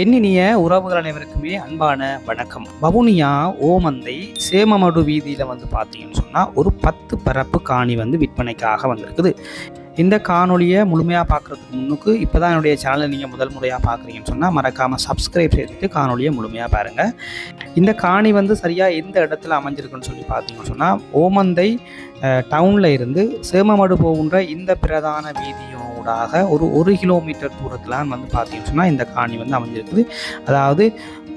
எண்ணினிய உறவுகள் அனைவருக்குமே அன்பான வணக்கம். வவுனியா ஓமந்தை சேமமடு வீதியில் வந்து பார்த்தீங்கன்னு சொன்னால் ஒரு பத்து பரப்பு காணி வந்து விற்பனைக்காக வந்திருக்குது. இந்த காணொலியை முழுமையாக பார்க்குறதுக்கு முன்னுக்கு இப்போ தான் என்னுடைய சேனலை நீங்கள் முதல் முறையாக பார்க்குறீங்கன்னு சொன்னால் மறக்காமல் சப்ஸ்கிரைப் செய்துட்டு காணொலியை முழுமையாக பாருங்கள் இந்த காணி வந்து சரியாக எந்த இடத்துல அமைஞ்சிருக்குன்னு சொல்லி பார்த்தீங்கன்னு சொன்னால் ஓமந்தை டவுனில் இருந்து சேமமடு போகின்ற இந்த பிரதான வீதியோடாக ஒரு ஒரு கிலோமீட்டர் தூரத்தில் வந்து பார்த்தீங்கன்னு சொன்னால் இந்த காணி வந்து அமைஞ்சிருக்குது. அதாவது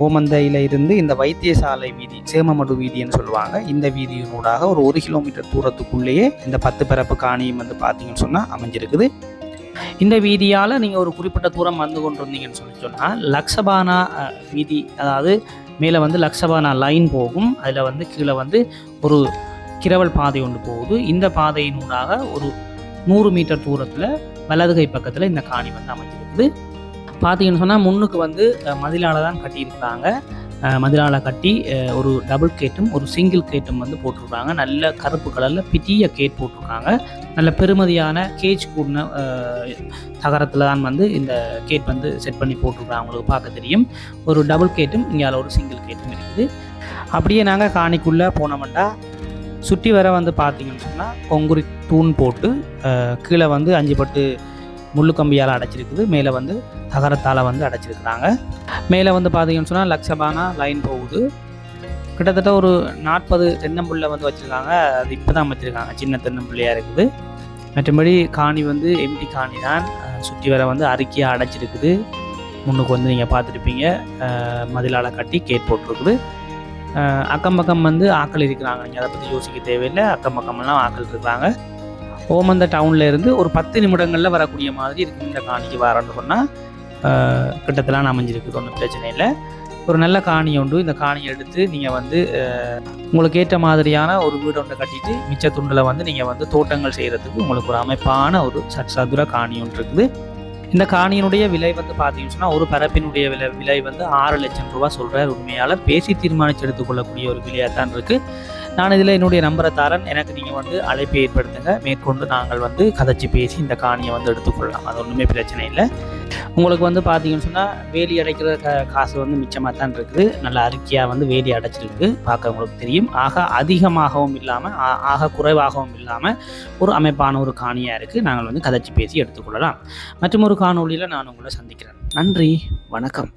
ஓமந்தையில் இருந்து இந்த வைத்தியசாலை வீதி சேமமடு வீதின்னு சொல்லுவாங்க. இந்த வீதியினூடாக ஒரு ஒரு கிலோமீட்டர் தூரத்துக்குள்ளேயே இந்த பத்து பிறப்பு காணியும் வந்து பார்த்தீங்கன்னு சொன்னால் அமைஞ்சிருக்குது. இந்த வீதியால் நீங்கள் ஒரு குறிப்பிட்ட தூரம் வந்து கொண்டு வந்தீங்கன்னு சொல்லி சொன்னால் லக்ஷபானா வீதி அதாவது மேலே வந்து லக்ஷபானா லைன் போகும். அதில் வந்து கீழே வந்து ஒரு கிரவல் பாதை ஒன்று போகுது. இந்த பாதையினூடாக ஒரு நூறு மீட்டர் தூரத்தில் வலதுகை பக்கத்தில் இந்த காணி வந்து அமைஞ்சிருக்குது. பார்த்தீங்கன்னு சொன்னால் முன்னுக்கு வந்து மதிலால் தான் கட்டியிருக்கிறாங்க. மதிலால் கட்டி ஒரு டபுள் கேட்டும் ஒரு சிங்கிள் கேட்டும் வந்து போட்டிருக்காங்க. நல்ல கருப்பு கலரில் பெரிய கேட் போட்டிருக்காங்க. நல்ல பெருமதியான கேஜ் கூடின தகரத்தில் தான் வந்து இந்த கேட் வந்து செட் பண்ணி போட்டிருக்காங்க. அவங்களுக்கு பார்க்க தெரியும். ஒரு டபுள் கேட்டும் இங்கே ஒரு சிங்கிள் கேட்டும் இருக்குது. அப்படியே நாங்கள் காணிக்குள்ளே போனோம்னா சுற்றி வர வந்து பார்த்தீங்கன்னு சொன்னால் கொங்குரி தூண் போட்டு கீழே வந்து அஞ்சு பட்டு முள்ளு கம்பியால் அடைச்சிருக்குது. மேலே வந்து தகரத்தால் வந்து அடைச்சிருக்கிறாங்க. மேலே வந்து பார்த்தீங்கன்னு சொன்னால் லக்ஷபானா லைன் போகுது. கிட்டத்தட்ட ஒரு நாற்பது தென்னம்புள்ளை வந்து வச்சுருக்காங்க. அது இப்போ தான் வச்சுருக்காங்க சின்ன தென்னம்புள்ளையாக இருக்குது. மற்றபடி காணி வந்து எம்டி காணி தான். சுற்றி வர வந்து அரிக்கியாக அடைச்சிருக்குது. முன்னுக்கு வந்து நீங்கள் பார்த்துருப்பீங்க. மதிலால் கட்டி கேட் போட்டிருக்குது. அக்கம் பக்கம் வந்து ஆக்கள் இருக்கிறாங்க. நீங்கள் அதை பற்றி யோசிக்க தேவையில்லை. அக்கம் பக்கம்லாம் ஆக்கள் இருக்கிறாங்க. ஓமந்த டவுனில் இருந்து ஒரு பத்து நிமிடங்களில் வரக்கூடிய மாதிரி இருக்கும் இந்த காணிக்கு வரணும்னு சொன்னால் கிட்டத்தெல்லாம் அமைஞ்சிருக்குது ஒன்றும் பிரச்சனை இல்லை. ஒரு நல்ல காணி உண்டு. இந்த காணியை எடுத்து நீங்கள் வந்து உங்களுக்கு ஏற்ற மாதிரியான ஒரு வீடு ஒன்று கட்டிட்டு மிச்ச துண்டில் வந்து நீங்கள் வந்து தோட்டங்கள் செய்கிறதுக்கு உங்களுக்கு ஒரு அமைப்பான ஒரு சட்சதுர காணி ஒன்று இருக்குது. இந்த காணியினுடைய விலை வந்து பார்த்தீங்கன்னு சொன்னால் ஒரு பரப்பினுடைய விலை விலை வந்து ஆறு லட்சம் ரூபா சொல்கிறார் உண்மையால் பேசி தீர்மானித்து எடுத்துக்கொள்ளக்கூடிய ஒரு விலையாக தான் இருக்குது நான் இதில் என்னுடைய நம்பரை தரேன். எனக்கு நீங்கள் வந்து அழைப்பை ஏற்படுத்துங்க. மேற்கொண்டு நாங்கள் வந்து கதைச்சி பேசி இந்த காணியை வந்து எடுத்துக்கொள்ளலாம். அது ஒன்றுமே பிரச்சனை இல்லை. உங்களுக்கு வந்து பார்த்தீங்கன்னு சொன்னால் வேலி அடைக்கிற க காசு வந்து மிச்சமாக தான் இருக்குது. நல்ல அறிக்கையாக வந்து வேலி அடைச்சிருக்கு. பார்க்க உங்களுக்கு தெரியும். ஆக அதிகமாகவும் இல்லாமல் ஆ- ஆக குறைவாகவும் இல்லாமல் ஒரு அமைப்பான ஒரு காணியாக இருக்குது நாங்கள் வந்து கதைச்சி பேசி எடுத்துக்கொள்ளலாம். மற்றும் ஒரு காணொளியில் நான் உங்களை சந்திக்கிறேன். நன்றி. வணக்கம்.